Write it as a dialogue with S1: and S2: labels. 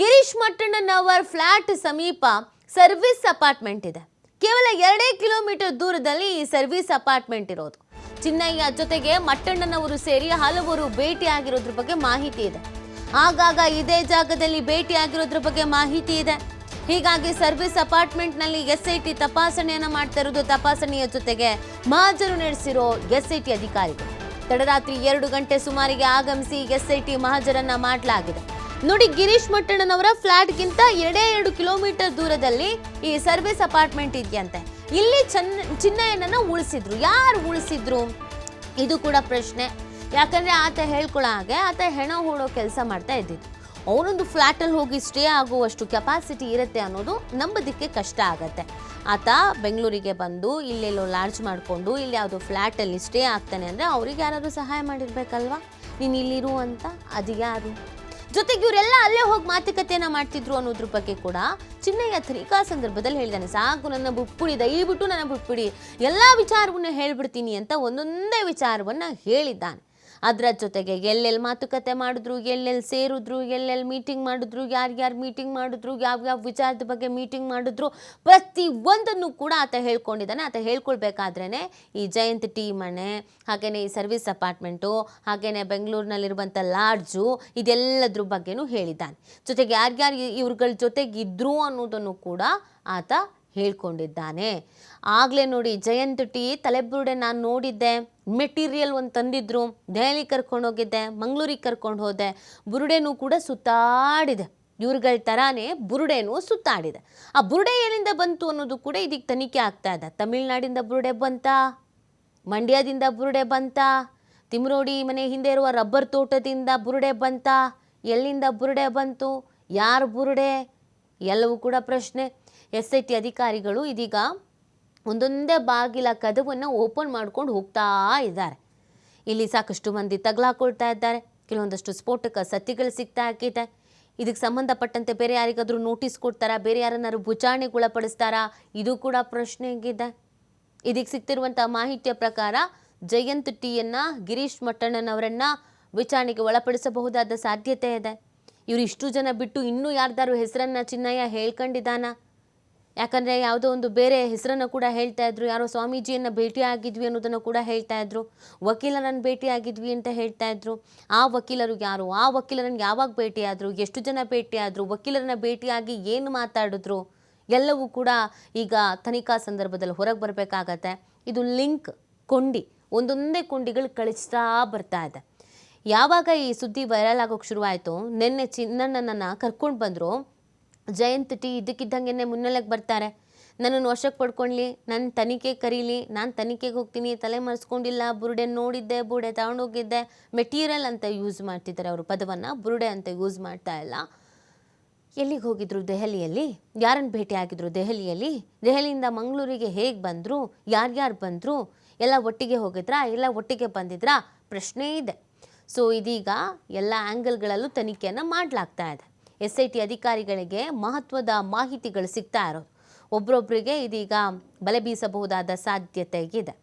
S1: Girish Mattannanavar flat ಸಮೀಪ service apartment ಇದೆ. ಕೇವಲ ಎರಡೇ ಕಿಲೋಮೀಟರ್ ದೂರದಲ್ಲಿ ಈ ಸರ್ವಿಸ್ ಅಪಾರ್ಟ್ಮೆಂಟ್ ಇರೋದು. ಚಿನ್ನಯ್ಯ ಜೊತೆಗೆ ಮಟ್ಟಣ್ಣನವರು ಸೇರಿ ಹಲವರು ಭೇಟಿಯಾಗಿರೋದ್ರ ಬಗ್ಗೆ ಮಾಹಿತಿ ಇದೆ. ಆಗಾಗ ಇದೇ ಜಾಗದಲ್ಲಿ ಭೇಟಿಯಾಗಿರೋದ್ರ ಬಗ್ಗೆ ಮಾಹಿತಿ ಇದೆ. ಹೀಗಾಗಿ ಸರ್ವಿಸ್ ಅಪಾರ್ಟ್ಮೆಂಟ್ನಲ್ಲಿ ಎಸ್ ಐ ಟಿ ತಪಾಸಣೆಯನ್ನ ಮಾಡ್ತಾ ಇರೋದು ತಪಾಸಣೆಯ ಜೊತೆಗೆ ಮಹಾಜರು ನಡೆಸಿರೋ ಎಸ್ ಐ ಟಿ ಅಧಿಕಾರಿಗಳು. ತಡರಾತ್ರಿ ಎರಡು ಗಂಟೆ ಸುಮಾರಿಗೆ ಆಗಮಿಸಿ ಎಸ್ ಐ ಟಿ ಮಹಾಜರನ್ನ ಮಾಡಲಾಗಿದೆ. ನೋಡಿ ಗಿರೀಶ್ ಮಟ್ಟಣ್ಣನವರ ಫ್ಲಾಟ್ಗಿಂತ ಎರಡೇ ಎರಡು ಕಿಲೋಮೀಟರ್ ದೂರದಲ್ಲಿ ಈ ಸರ್ವಿಸ್ ಅಪಾರ್ಟ್ಮೆಂಟ್ ಇದೆಯಂತೆ. ಇಲ್ಲಿ ಚನ್ನ ಚಿನ್ನಯ್ಯನನ್ನ ಉಳಿಸಿದ್ರು. ಯಾರು ಉಳಿಸಿದ್ರು? ಇದು ಕೂಡ ಪ್ರಶ್ನೆ. ಯಾಕಂದ್ರೆ ಆತ ಹೇಳ್ಕೊಳ್ಳೋ ಹಾಗೆ, ಆತ ಹೆಣ ಹೂಡೋ ಕೆಲಸ ಮಾಡ್ತಾ ಇದ್ದಿದ್ದು. ಅವನೊಂದು ಫ್ಲ್ಯಾಟಲ್ಲಿ ಹೋಗಿ ಸ್ಟೇ ಆಗುವಷ್ಟು ಕೆಪಾಸಿಟಿ ಇರುತ್ತೆ ಅನ್ನೋದು ನಂಬೋದಕ್ಕೆ ಕಷ್ಟ ಆಗತ್ತೆ. ಆತ ಬೆಂಗಳೂರಿಗೆ ಬಂದು, ಇಲ್ಲೆಲ್ಲೋ ಲಾಡ್ಜ್ ಮಾಡಿಕೊಂಡು, ಇಲ್ಲಿ ಯಾವುದೋ ಫ್ಲ್ಯಾಟಲ್ಲಿ ಸ್ಟೇ ಆಗ್ತಾನೆ ಅಂದರೆ ಅವ್ರಿಗೆ ಯಾರಾದರೂ ಸಹಾಯ ಮಾಡಿರ್ಬೇಕಲ್ವಾ? ನೀನು ಇಲ್ಲಿರು ಅಂತ. ಅದು ಯಾರು ಜೊತೆಗೆ ಇವರೆಲ್ಲ ಅಲ್ಲೇ ಹೋಗಿ ಮಾತುಕತೆಯನ್ನ ಮಾಡ್ತಿದ್ರು ಅನ್ನೋದ್ರ ಬಗ್ಗೆ ಕೂಡ ಚಿನ್ನಯ್ಯ ತ್ರಿಕಾ ಸಂದರ್ಭದಲ್ಲಿ ಹೇಳಿದಾನೆ, ಸಾಕು, ನನ್ನ ಬುಪ್ಪುಡಿ ದಯವಿಟ್ಟು ನನ್ನ ಬುಪ್ಪುಡಿ ಎಲ್ಲ ವಿಚಾರವನ್ನು ಹೇಳ್ಬಿಡ್ತೀನಿ ಅಂತ ಒಂದೊಂದೇ ವಿಚಾರವನ್ನ ಹೇಳಿದ್ದಾನೆ. ಅದರ ಜೊತೆಗೆ ಎಲ್ಲೆಲ್ಲಿ ಮಾತುಕತೆ ಮಾಡಿದ್ರು, ಎಲ್ಲೆಲ್ಲಿ ಸೇರಿದ್ರು, ಎಲ್ಲೆಲ್ಲಿ ಮೀಟಿಂಗ್ ಮಾಡಿದ್ರು ಯಾರ್ಯಾರು ಮೀಟಿಂಗ್ ಮಾಡಿದ್ರು ಯಾವ್ಯಾವ ವಿಚಾರದ ಬಗ್ಗೆ ಮೀಟಿಂಗ್ ಮಾಡಿದ್ರು, ಪ್ರತಿ ಒಂದನ್ನು ಕೂಡ ಆತ ಹೇಳ್ಕೊಂಡಿದ್ದಾನೆ. ಆತ ಹೇಳ್ಕೊಳ್ಬೇಕಾದ್ರೇ ಈ ಜಯಂತ್ ಟೀ ಮನೆ ಹಾಗೆಯೇ ಈ ಸರ್ವಿಸ್ ಅಪಾರ್ಟ್ಮೆಂಟು ಹಾಗೆಯೇ ಬೆಂಗಳೂರಿನಲ್ಲಿರುವಂಥ ಲಾಡ್ಜು, ಇದೆಲ್ಲದ್ರ ಬಗ್ಗೆನೂ ಹೇಳಿದ್ದಾನೆ. ಜೊತೆಗೆ ಯಾರ್ಯಾರು ಇವ್ರಗಳ ಜೊತೆಗಿದ್ರು ಅನ್ನೋದನ್ನು ಕೂಡ ಆತ ಹೇಳ್ಕೊಂಡಿದ್ದಾನೆ. ಆಗಲೇ ನೋಡಿ, ಜಯಂತ್ ಟಿ ತಲೆಬುರುಡೆ ನಾನು ನೋಡಿದ್ದೆ. ಮೆಟೀರಿಯಲ್ ಒಂದು ತಂದಿದ್ರು. ದೆಹಲಿ ಕರ್ಕೊಂಡು ಹೋಗಿದ್ದೆ, ಮಂಗಳೂರಿಗೆ ಕರ್ಕೊಂಡು ಹೋದೆ. ಬುರುಡೆನೂ ಕೂಡ ಸುತ್ತಾಡಿದೆ. ಇವ್ರುಗಳ ಥರಾನೇ ಬುರುಡೆನೂ ಸುತ್ತಾಡಿದೆ. ಆ ಬುರುಡೆ ಎಲ್ಲಿಂದ ಬಂತು ಅನ್ನೋದು ಕೂಡ ಇದಕ್ಕೆ ತನಿಖೆ ಆಗ್ತಾ ಇದೆ. ತಮಿಳ್ನಾಡಿಂದ ಬುರುಡೆ ಬಂತಾ? ಮಂಡ್ಯದಿಂದ ಬುರುಡೆ ಬಂತ? ತಿಮ್ರೋಡಿ ಮನೆ ಹಿಂದೆ ಇರುವ ರಬ್ಬರ್ ತೋಟದಿಂದ ಬುರುಡೆ ಬಂತ? ಎಲ್ಲಿಂದ ಬುರುಡೆ ಬಂತು? ಯಾರು ಬುರುಡೆ? ಎಲ್ಲವೂ ಕೂಡ ಪ್ರಶ್ನೆ. ಎಸ್ ಐ ಟಿ ಅಧಿಕಾರಿಗಳು ಇದೀಗ ಒಂದೊಂದೇ ಬಾಗಿಲ ಕದವನ್ನು ಓಪನ್ ಮಾಡ್ಕೊಂಡು ಹೋಗ್ತಾ ಇದ್ದಾರೆ. ಇಲ್ಲಿ ಸಾಕಷ್ಟು ಮಂದಿ ತಗಲಾಕೊಳ್ತಾ ಇದ್ದಾರೆ. ಕೆಲವೊಂದಷ್ಟು ಸ್ಫೋಟಕ ಸತಿಗಳು ಸಿಗ್ತಾ ಹಾಕಿದೆ. ಇದಕ್ಕೆ ಸಂಬಂಧಪಟ್ಟಂತೆ ಬೇರೆ ಯಾರಿಗಾದರೂ ನೋಟಿಸ್ ಕೊಡ್ತಾರಾ? ಬೇರೆ ಯಾರನ್ನಾರು ಭುಚಾಣಿಗೊಳಪಡಿಸ್ತಾರಾ ಇದು ಕೂಡ ಪ್ರಶ್ನೆ ಆಗಿದೆ ಇದಕ್ಕೆ ಸಿಗ್ತಿರುವಂಥ ಮಾಹಿತಿಯ ಪ್ರಕಾರ ಜಯಂತ್ ಟಿಯನ್ನು ಗಿರೀಶ್ ಮಟ್ಟಣ್ಣನವರನ್ನ ವಿಚಾರಣೆಗೆ ಒಳಪಡಿಸಬಹುದಾದ ಸಾಧ್ಯತೆ ಇದೆ. ಇವರು ಇಷ್ಟು ಜನ ಬಿಟ್ಟು ಇನ್ನೂ ಯಾರ್ದಾರು ಹೆಸರನ್ನ ಚಿನ್ನಯ್ಯ ಹೇಳ್ಕೊಂಡಿದ್ದಾನ? ಯಾಕಂದರೆ ಯಾವುದೋ ಒಂದು ಬೇರೆ ಹೆಸರನ್ನು ಕೂಡ ಹೇಳ್ತಾ ಇದ್ರು. ಯಾರೋ ಸ್ವಾಮೀಜಿಯನ್ನು ಭೇಟಿಯಾಗಿದ್ವಿ ಅನ್ನೋದನ್ನು ಕೂಡ ಹೇಳ್ತಾ ಇದ್ರು. ವಕೀಲರನ್ನು ಭೇಟಿ ಆಗಿದ್ವಿ ಅಂತ ಹೇಳ್ತಾ ಇದ್ರು. ಆ ವಕೀಲರು ಯಾರು? ಆ ವಕೀಲರನ್ನು ಯಾವಾಗ ಭೇಟಿಯಾದರು ಎಷ್ಟು ಜನ ಭೇಟಿಯಾದರು ವಕೀಲರನ್ನ ಭೇಟಿಯಾಗಿ ಏನು ಮಾತಾಡಿದ್ರು? ಎಲ್ಲವೂ ಕೂಡ ಈಗ ತನಿಖಾ ಸಂದರ್ಭದಲ್ಲಿ ಹೊರಗೆ ಬರಬೇಕಾಗತ್ತೆ. ಇದು ಲಿಂಕ್ ಕೊಂಡಿ ಒಂದೊಂದೇ ಕೊಂಡಿಗಳು ಕಳಿಸ್ತಾ ಬರ್ತಾ ಇದೆ. ಯಾವಾಗ ಈ ಸುದ್ದಿ ವೈರಲ್ ಆಗೋಕೆ ಶುರುವಾಯಿತು, ನಿನ್ನೆ ಚಿನ್ನಣ್ಣನನ್ನು ಕರ್ಕೊಂಡು ಬಂದರು. ಜಯಂತ್ ಟಿ ಇದಕ್ಕಿದ್ದಂಗೆ ಮುನ್ನೆಲೆಗೆ ಬರ್ತಾರೆ. ನನ್ನನ್ನು ವಶಕ್ಕೆ ಪಡ್ಕೊಳ್ಳಿ ನನ್ನ ತನಿಖೆ ಕರೀಲಿ, ನಾನು ತನಿಖೆಗೆ ಹೋಗ್ತೀನಿ, ತಲೆ ಮರೆಸ್ಕೊಂಡಿಲ್ಲ, ಬುರುಡೆ ನೋಡಿದ್ದೆ, ಬುರುಡೆ ತಗೊಂಡೋಗಿದ್ದೆ, ಮೆಟೀರಿಯಲ್ ಅಂತ ಯೂಸ್ ಮಾಡ್ತಿದ್ದಾರೆ ಅವರು, ಪದವನ್ನು ಬುರುಡೆ ಅಂತ ಯೂಸ್ ಮಾಡ್ತಾ ಇಲ್ಲ. ಎಲ್ಲಿಗೆ ಹೋಗಿದ್ರು ದೆಹಲಿಯಲ್ಲಿ? ಯಾರನ್ನು ಭೇಟಿ ಆಗಿದ್ರು ದೆಹಲಿಯಲ್ಲಿ? ದೆಹಲಿಯಿಂದ ಮಂಗಳೂರಿಗೆ ಹೇಗೆ ಬಂದರು? ಯಾರ್ಯಾರು ಬಂದರು? ಎಲ್ಲ ಒಟ್ಟಿಗೆ ಹೋಗಿದ್ರಾ? ಎಲ್ಲ ಒಟ್ಟಿಗೆ ಬಂದಿದ್ರಾ? ಪ್ರಶ್ನೆ ಇದೆ. ಸೊ ಇದೀಗ ಎಲ್ಲ ಆ್ಯಂಗಲ್ಗಳಲ್ಲೂ ತನಿಖೆಯನ್ನು ಮಾಡಲಾಗ್ತಾ ಇದೆ. ಎಸ್ ಐ ಟಿ ಅಧಿಕಾರಿಗಳಿಗೆ ಮಹತ್ವದ ಮಾಹಿತಿಗಳು ಸಿಗ್ತಾ ಇರೋದು. ಒಬ್ರೊಬ್ರಿಗೆ ಇದೀಗ ಬಲೆ ಬೀಸಬಹುದಾದ ಸಾಧ್ಯತೆ ಇದೆ.